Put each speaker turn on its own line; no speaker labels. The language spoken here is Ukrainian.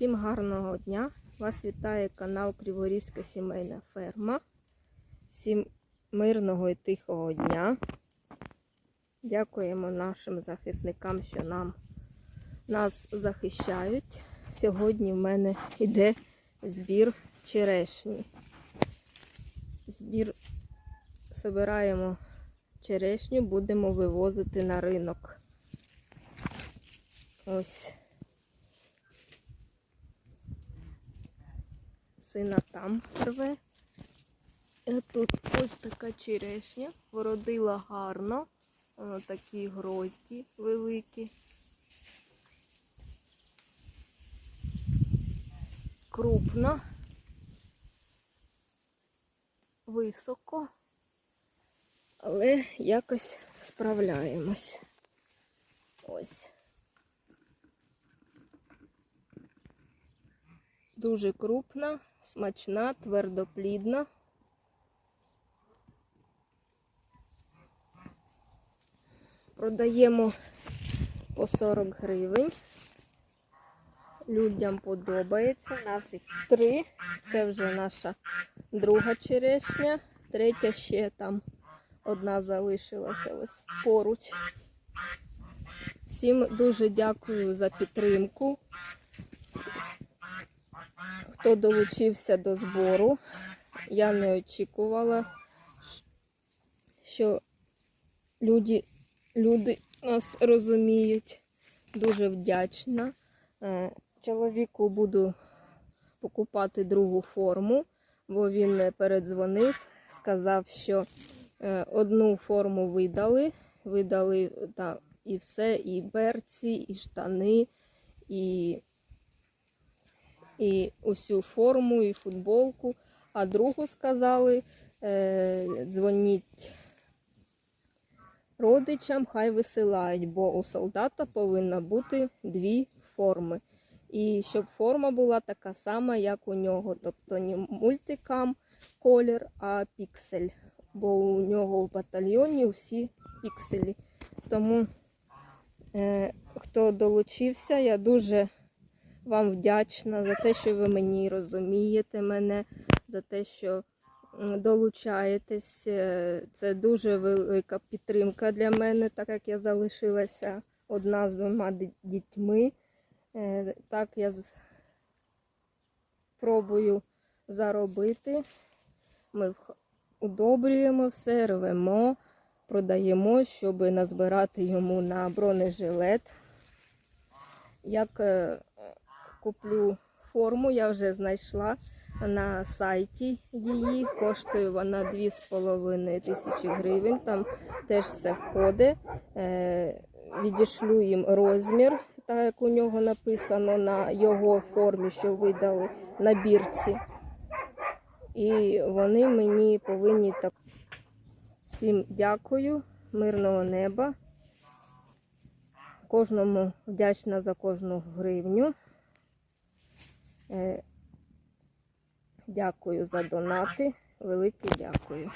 Всім гарного дня! Вас вітає канал Криворізька сімейна ферма. Всім мирного і тихого дня. Дякуємо нашим захисникам, що нам нас захищають. Сьогодні в мене йде збір черешні. Збір збираємо черешню, будемо вивозити на ринок. Ось. Сина там рве. Е, Тут ось така черешня, вродила гарно. Воно такі грозді великі. Крупно, високо, але якось справляємось. Ось. Дуже крупна, смачна, твердоплідна. Продаємо по 40 гривень. Людям подобається. Нас їх три. Це вже наша друга черешня. Третя ще там одна залишилася ось поруч. Всім дуже дякую за підтримку. Хто долучився до збору, я не очікувала, що люди, люди нас розуміють. Дуже вдячна. Е, Чоловіку буду покупати другу форму, бо він передзвонив, сказав, що е, одну форму видали, видали та, і все, і берці, і штани, і і усю форму, і футболку. А другу сказали, е, дзвоніть родичам, хай висилають, бо у солдата повинна бути дві форми. І щоб форма була така сама, як у нього. Тобто не мультикам колір, а піксель. Бо у нього в батальйоні всі пікселі. Тому, е, хто долучився, я дуже вам вдячна за те, що ви мені розумієте мене, за те, що долучаєтесь. Е, Це дуже велика підтримка для мене, так як я залишилася одна з двома дітьми. Е, Так я пробую заробити. Ми удобрюємо все, рвемо, продаємо, щоб назбирати йому на бронежилет. Як е, куплю форму, я вже знайшла на сайті її. Коштує вона 2,5 тисячі гривень. Там теж все входить. Е, Відішлю їм розмір, так як у нього написано на його формі, що видали на бірці. І вони мені повинні так. Всім дякую, мирного неба. Кожному вдячна за кожну гривню. Е, Дякую за донати. Велике дякую.